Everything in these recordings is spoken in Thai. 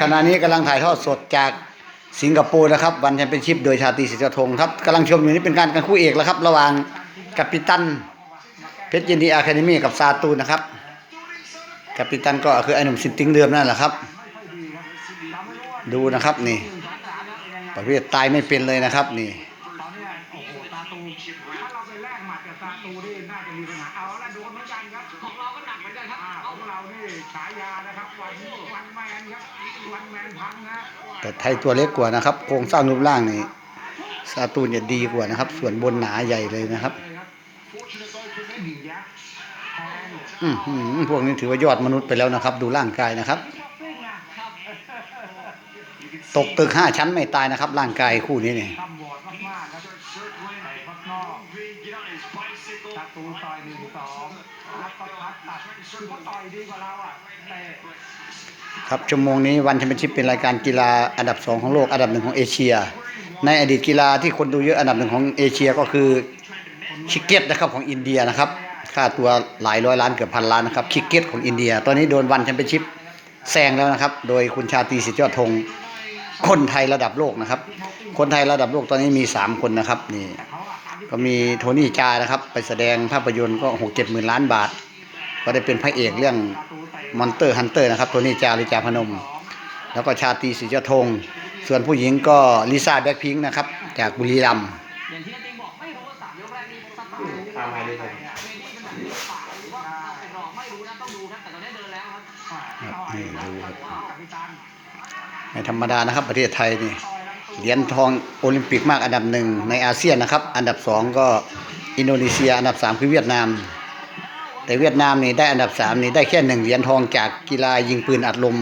ขณะนี้กำลังถ่ายทอดสดจากสิงคโปร์นะครับ วันแชมเปี้ยนชิพโดยชาตรีสิทธิธงครับกำลังชมอยู่นี่เป็นการกันคู่เอกแล้วครับ ระหว่างกัปปิตัน เพชรยินดีอะคาเดมี่กับซาตูนนะครับกัปปิตันก็คือไอ้หนุ่มสินติงเดิมนั่นแหละครับ ดูนะครับนี่ประเภทตายไม่เป็นเลยนะครับนี่ นะครับวันวันแมนครับวันแมนพังนะแต่ไทยตัวเล็กกว่านะครับโครงสร้างรูปร่างนี่ซาตูนจะดีกว่านะครับ ส่วนบนหนาใหญ่เลยนะครับอือหือพวกนี้ถือว่ายอดมนุษย์ไปแล้วนะครับ ดูร่างกายนะครับ ตกตึกห้าชั้นไม่ตายนะครับ ร่างกายคู่นี้เนี่ต คือเขาต่อยดีกว่าเราอะแต่ครับชั่วโมงนี้วันแชมเปี้ยนชิพเป็นรายการกีฬาอันดับสองของโลกอันดับหนึ่งของเอเชีย ในอดีตกีฬาที่คนดูเยอะอันดับหนึ่งของเอเชียก็คือคิกเก็ตนะครับของอินเดียนะครับค่าตัวหลายร้อยล้านเกือบพันล้านนะครับคิกเก็ตของอินเดีย ตอนนี้โดนวันแชมเปี้ยนชิพแซงแล้วนะครับ โดยคุณชาตรีสิทธิยอดธงคนไทยระดับโลกนะครับ คนไทยระดับโลกตอนนี้มีสามคนนะครับนี่ก็มีโทนี่จานะครับ ไปแสดงภาพยนตร์ก็หกเจ็ดหมื่นล้านบาท ก็ได้เป็นพระเอกเรื่องมอนเตอร์ฮันเตอร์นะครับโทนี่จาหรือจาพนม แล้วก็ชาตรีสิจธงส่วนผู้หญิงก็ลิซ่าแบ็คพิงค์นะครับ จากบุรีรัมย์อย่างที่นักเตะบอกไม่รู้ว่าสามยกแรกนี้สตาร์ทตามมาเลยเวทีมันแบบนี้เปล่าหรือว่าเราเป็นรองไม่รู้นะต้องดูครับแต่ตอนนี้เดินแล้วครับครับนี่ดูครับกัปตันไม่ธรรมดานะครับ ประเทศไทยนี่เหรียญทองโอลิมปิกมากอันดับหนึ่งในอาเซียนนะครับ อันดับสองก็อินโดนีเซีย อันดับสามคือเวียดนาม แต่เวียดนามนี่ได้อันดับสามนี่ได้แค่หนึ่งเหรียญทองจากกีฬายิงปืนอัดลม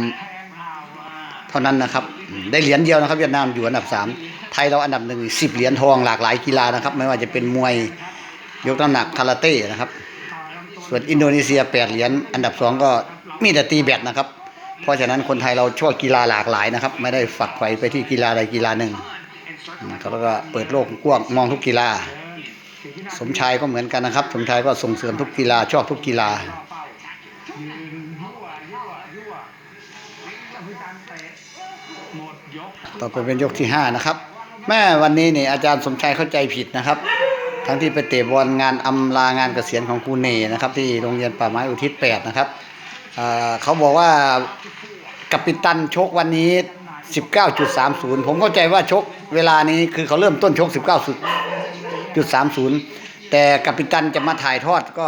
เท่านั้นนะครับ ได้เหรียญเดียวนะครับ เวียดนามอยู่อันดับสามไทยเราอันดับหนึ่งสิบเหรียญทองหลากหลายกีฬานะครับ ไม่ว่าจะเป็นมวยยกน้ำหนักคาราเต้นะครับ ส่วนอินโดนีเซียแปดเหรียญอันดับสองก็มีแต่ตีแบดนะครับ เพราะฉะนั้นคนไทยเราชอบกีฬาหลากหลายนะครับ ไม่ได้ฝักใฝ่ไปที่กีฬาใดกีฬาหนึ่งนะครับแล้วก็เปิดโลกกว้างมองทุกกีฬา สมชายก็เหมือนกันนะครับ สมชายก็ส่งเสริมทุกกีฬาชอบทุกกีฬาต่อไปเป็นยกที่ห้านะครับ แม่วันนี้เนี่ยอาจารย์สมชายเข้าใจผิดนะครับ ทั้งที่ไปเตะบอลงานอำลางานเกษียณของครูเนนะครับ ที่โรงเรียนป่าไม้อุทิศแปดนะครับเขาบอกว่ากัปตันชกวันนี้ 19.30 ผมเข้าใจว่าชกเวลานี้คือเขาเริ่มต้นชก 19.30แต่กัปปิตันจะมาถ่ายทอดก็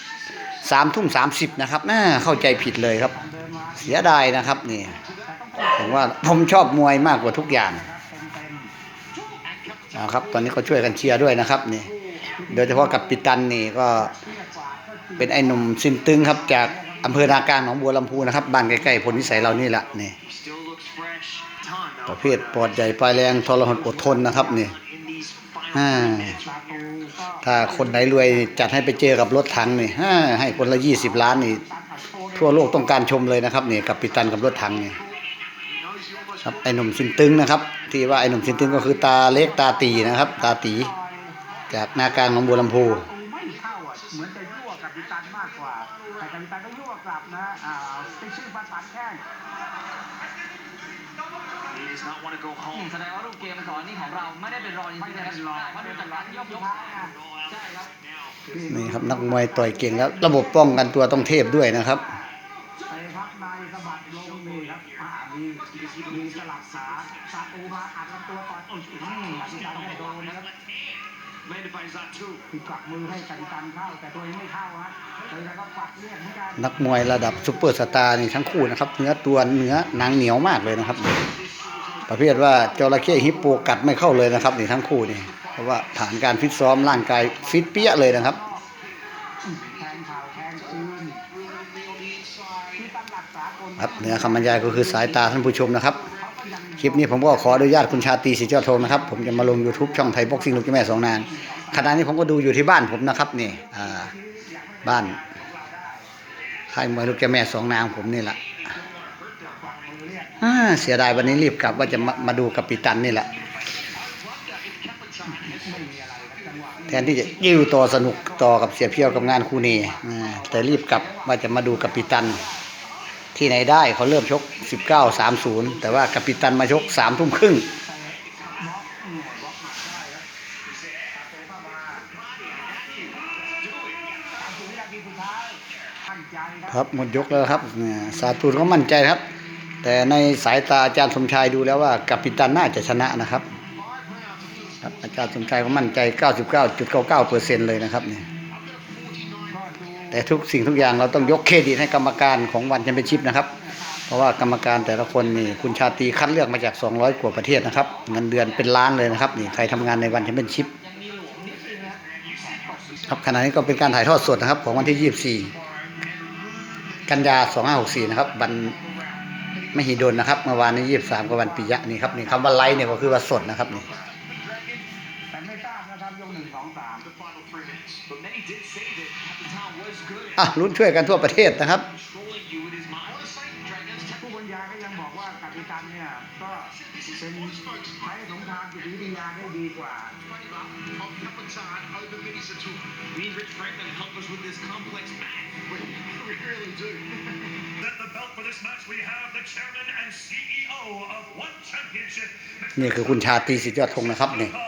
3ทุ่ม30นะครับน่าเข้าใจผิดเลยครับ เสียดายนะครับนี่ผมว่าผมชอบมวยมากกว่าทุกอย่างนะครับ ตอนนี้ก็ช่วยกันเชียร์ด้วยนะครับนี่โดยเฉพาะกับปิตันนี่ก็เป็นไอ้หนุ่มซินตึงครับจากอำเภอนากางหนองบัวลำพูนะครับบ้านใกล้ๆพลวิสัยเรานี่แหละนี่ประเภทปอดใหญ่ปลายแรงทรหดอดทนนะครับนี่ อ่าถ้าคนไหนรวยจัดให้ไปเจอกับรถถังนี่ฮ่าให้คนละยี่สิบล้านนี่ ทั่วโลกต้องการชมเลยนะครับนี่กับปิตันกับรถถังนี่ครับไอ้หนุ่มซินตึงนะครับ ที่ว่าไอ้หนุ่มซินตึงก็คือตาเล็กตาตีนะครับ ตาตี จากนากางหนองบัวลำพูเหมือนจะยั่วกัปตันมากกว่าแต่กัปตันก็ยั่วกลับนะอ่าไปชื่อปันปันแข้ง แสดงว่ารูปเกมก่อนนี้ของเราไม่ได้เป็นรองจริงๆนะครับเพราะดูจากการยกยกใช่ครับนี่ครับนักมวยต่อยเก่งแล้วระบบป้องกันตัวต้องเทพด้วยนะครับไปพักในสะบัดลงนี่ครับอ่ามีมีสลับขาซาตูมาอัดลำตัวต่อยโอ้ยอืมกัปตันไม่โดนนะครับ Landed by Zatu. คือกลับมือให้กัปตันเข้าแต่ตัวเองไม่เข้าฮะเลยแล้วก็ปัดเรียกเหมือนกันนักมวยระดับซุปเปอร์สตาร์นี่ทั้งคู่นะครับเนื้อตัวเนื้อหนังเหนียวมากเลยนะครับ ประเภทว่าจระเข้ฮิปโปกัดไม่เข้าเลยนะครับนี่ทั้งคู่นี่เพราะว่าผ่านการฟิตซ้อมร่างกายฟิตเปี้ยเลยนะครับครับเนื้อคำบรรยายก็คือสายตาท่านผู้ชมนะครับ คลิปนี้ผมก็ขออนุญาตคุณชาตีสิจ้าโทงนะครับ ผมจะมาลง YouTube ช่องไทยบ็อกซิ่งลูกแม่สองนางขณะนี้ผมก็ดูอยู่ที่บ้านผมนะครับนี่อ่าบ้านค่ายมวยลูกแม่สองนางผมนี่แหละ เสียดายวันนี้รีบกลับว่าจะมามาดูกับปิตันนี่แหละ แทนที่จะยิ้วต่อสนุกต่อกับเสียเพียวกับงานคู่นี้แต่รีบกลับว่าจะมาดูกับปิตัน ที่ไหนได้เขาเริ่มชก 19.30 แต่ว่ากัปตันมาชก3ทุ่มครึ่งบล็อกเนี่ยบล็อกหมัดได้ครับตาโตเข้ามาสามสิบวินาทีสุดท้ายตั้งครับหมดยกแล้วครับเนี่ยซาตูนก็มั่นใจครับ แต่ในสายตาอาจารย์สมชายดูแล้วว่ากัปตันน่าจะชนะนะครับครับอาจารย์สมชายก็มั่นใจ 99.99%เลยนะครับเนี่ยแต่ทุกสิ่งทุกอย่างเราต้องยกเครดิตให้กรรมการของวันแชมเปี้ยนชิพนะครับ เพราะว่ากรรมการแต่ละคนนี่คุณชาตรีคัดเลือกมาจาก 200 กว่าประเทศนะครับ เงินเดือนเป็นล้านเลยนะครับนี่ใครทำงานในวันแชมเปี้ยนชิพครับขณะนี้ก็เป็นการถ่ายทอดสดนะครับของวันที่ 24 กันยา 2564 นะครับวัน มหิดลนะครับเมื่อวานนี้23กวันปิยะนี่ครับนี่คำว่าไลฟ์เนี่ยก็คือว่าสดนะครับนี่ แต่ไม่ทราบนะครับยกหนึ่งสองสาม The final three minutes. But many did say that Captain Tom was good อะ at ลุ้นช่วยกันทั่วประเทศนะครับ controlling you with his mind. Dragons ผู้บรรยายก็ยังบอกว่ากัปตันเนี่ยก็เป็นใช้สงครามจิตวิทยาได้ดีกว่า of Capitan over Minnesota. We need Rich Franklin to help us with this complex math. We, we really do. At the belt for this match, we have the chairman and CEO of One Championship, นี่คือคุณชาตรีสิทธิยอดธงนะครับนี่ Kong.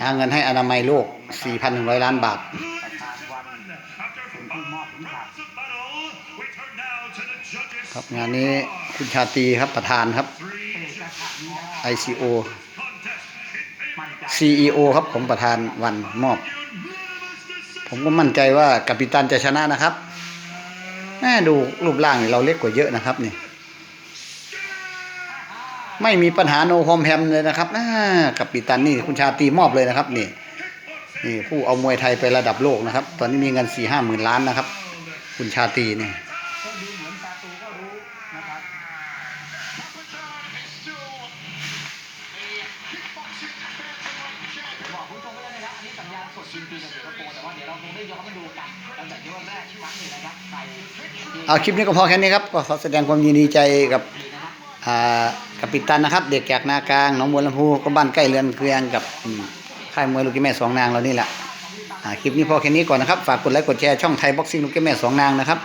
หาเงินให้อนามัยโลก 4,100 ล้านบาท ครับงานนี้คุณชาตีครับประธานครับ ICO CEO ครับของประธานวันมอบ ผมก็มั่นใจว่ากัปตันจะชนะนะครับแม่ดูรูปร่างเราเล็กกว่าเยอะนะครับนี่ ไม่มีปัญหาโนคอมแฮมเลยนะครับกับปีตันนี่คุณชาตีมอบเลยนะครับนี่นี่ผู้เอามวยไทยไประดับโลกนะครับ ตอนนี้มีเงินสี่ห้าหมื่นล้านนะครับ คุณชาตีนี่เอาคลิปนี้ก็พอแค่นี้ครับ ก็ขอแสดงความยินดีใจกับนะครับอ่า กัปตันนะครับ เด็กแกกนากลางหนองบัวลำพูก็บ้านใกล้เรือนเคียงกับค่ายมวยลูกแม่สองนางเรานี่แหละคลิปนี้พอแค่นี้ก่อนนะครับ ฝากกดไลค์กดแชร์ช่องไทยบ็อกซิ่งลูกแม่สองนางนะครับ